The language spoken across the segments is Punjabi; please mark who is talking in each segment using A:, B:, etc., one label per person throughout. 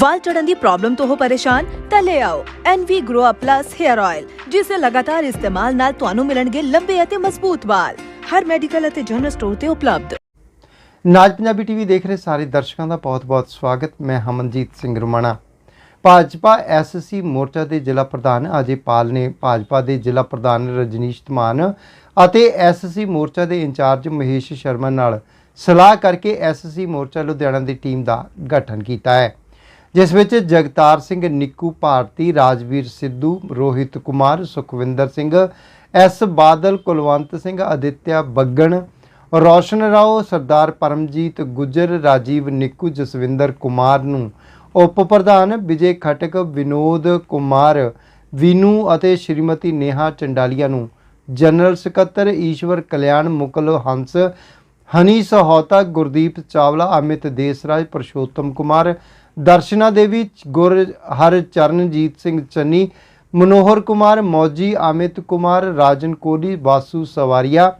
A: ਵਾਲ ਚੜਨ ਦੀ ਪ੍ਰੋਬਲਮ ਤੋਂ ਹੋ ਪਰੇਸ਼ਾਨ, ਤਾਂ ਲੈ ਆਓ NV Grow Up Plus Hair Oil ਜਿਸ ਦੇ ਲਗਾਤਾਰ ਇਸਤੇਮਾਲ ਨਾਲ ਤੁਹਾਨੂੰ ਮਿਲਣਗੇ ਲੰਬੇ ਅਤੇ ਮਜ਼ਬੂਤ ਵਾਲ। ਹਰ ਮੈਡੀਕਲ ਅਤੇ ਜਨਰਲ ਸਟੋਰ ਤੇ ਉਪਲਬਧ।
B: ਨਾਜ ਪੰਜਾਬੀ ਟੀਵੀ ਦੇਖ ਰਹੇ ਸਾਰੇ ਦਰਸ਼ਕਾਂ ਦਾ ਬਹੁਤ-ਬਹੁਤ ਸਵਾਗਤ। ਮੈਂ ਹਮਨਜੀਤ ਸਿੰਘ ਰੁਮਾਣਾ। ਭਾਜਪਾ ਐਸਸੀ ਮੋਰਚਾ ਦੇ ਜ਼ਿਲ੍ਹਾ ਪ੍ਰਧਾਨ ਅਜੇ ਪਾਲ ਨੇ ਭਾਜਪਾ ਦੇ ਜ਼ਿਲ੍ਹਾ ਪ੍ਰਧਾਨ ਰਜਨੀਸ਼ ਧਮਾਨ ਅਤੇ ਐਸਸੀ ਮੋਰਚਾ ਦੇ ਇੰਚਾਰਜ ਮਹੇਸ਼ ਸ਼ਰਮਾ ਨਾਲ ਸਲਾਹ ਕਰਕੇ ਐਸਸੀ ਮੋਰਚਾ ਲੁਧਿਆਣਾ ਦੀ ਟੀਮ ਦਾ ਗਠਨ ਕੀਤਾ ਹੈ। ਜਿਸ ਵਿੱਚ ਜਗਤਾਰ ਸਿੰਘ ਨਿੱਕੂ, ਭਾਰਤੀ ਰਾਜਵੀਰ ਸਿੱਧੂ, ਰੋਹਿਤ ਕੁਮਾਰ, ਸੁਖਵਿੰਦਰ ਸਿੰਘ, ਐਸ ਬਾਦਲ, ਕੁਲਵੰਤ ਸਿੰਘ, ਅਦਿੱਤਿਆ ਬੱਗਣ, ਰੌਸ਼ਨ ਰਾਓ, ਸਰਦਾਰ ਪਰਮਜੀਤ ਗੁੱਜਰ, ਰਾਜੀਵ ਨਿੱਕੂ, ਜਸਵਿੰਦਰ ਕੁਮਾਰ ਨੂੰ ਉਪ ਪ੍ਰਧਾਨ ਵਿਜੇ ਖਟਕ, ਵਿਨੋਦ ਕੁਮਾਰ, ਵੀਨੂ ਅਤੇ ਸ਼੍ਰੀਮਤੀ ਨੇਹਾ ਚੰਡਾਲੀਆ ਨੂੰ ਜਨਰਲ ਸਕੱਤਰ ਈਸ਼ਵਰ ਕਲਿਆਣ ਮੁਕਲ ਹੰਸ ਹਨੀ ਸਹੌਤਾ ਗੁਰਦੀਪ ਚਾਵਲਾ, ਅਮਿਤ ਦੇਸਰਾਜ, ਪਰਸ਼ੋਤਮ ਕੁਮਾਰ, ਦਰਸ਼ਨਾ ਦੇਵੀ, ਗੁਰ ਹਰ ਚਰਨਜੀਤ ਸਿੰਘ ਚੰਨੀ, ਮਨੋਹਰ ਕੁਮਾਰ, ਮੌਜੀ, ਅਮਿਤ ਕੁਮਾਰ, ਰਾਜਨ ਕੋਹਲੀ ਵਾਸੂ ਸਵਾਰੀਆ,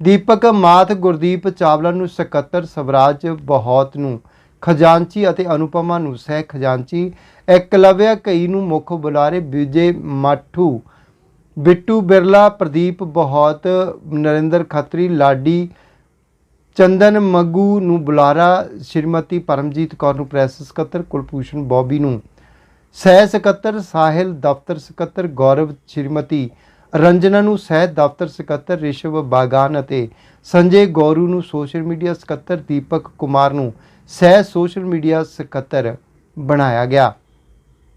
B: ਦੀਪਕ ਮਾਥ ਗੁਰਦੀਪ ਚਾਵਲਾ ਨੂੰ ਸਕੱਤਰ ਸਵਰਾਜ ਬਹੁਤ ਨੂੰ, ਖਜ਼ਾਨਚੀ ਅਤੇ ਅਨੁਪਮਾ ਨੂੰ, ਸਹਿ ਖਜ਼ਾਨਚੀ ਇਕਲਵਿਆ ਕਈ ਨੂੰ ਮੁੱਖ ਬੁਲਾਰੇ ਵਿਜੇ ਮਾਠੂ, ਬਿੱਟੂ ਬਿਰਲਾ, ਪ੍ਰਦੀਪ ਬਹੁਤ, ਨਰਿੰਦਰ ਖੱਤਰੀ, ਲਾਡੀ ਚੰਦਨ ਮੱਗੂ ਨੂੰ ਬੁਲਾਰਾ ਸ਼੍ਰੀਮਤੀ ਪਰਮਜੀਤ ਕੌਰ ਨੂੰ ਪ੍ਰੈਸ ਸਕੱਤਰ, ਕੁਲਭੂਸ਼ਣ ਬੌਬੀ ਨੂੰ। ਸਹਿ ਸਕੱਤਰ, ਸਾਹਿਲ ਦਫ਼ਤਰ ਸਕੱਤਰ, ਗੌਰਵ ਸ਼੍ਰੀਮਤੀ ਰੰਜਨਾ ਨੂੰ ਸਹਿ ਦਫ਼ਤਰ ਸਕੱਤਰ, ਰਿਸ਼ਵ ਬਾਗਾਨ ਅਤੇ ਸੰਜੇ ਗੌਰੂ ਨੂੰ ਸੋਸ਼ਲ ਮੀਡੀਆ ਸਕੱਤਰ, ਦੀਪਕ ਕੁਮਾਰ ਨੂੰ ਸਹਿ ਸੋਸ਼ਲ ਮੀਡੀਆ ਸਕੱਤਰ ਬਣਾਇਆ ਗਿਆ।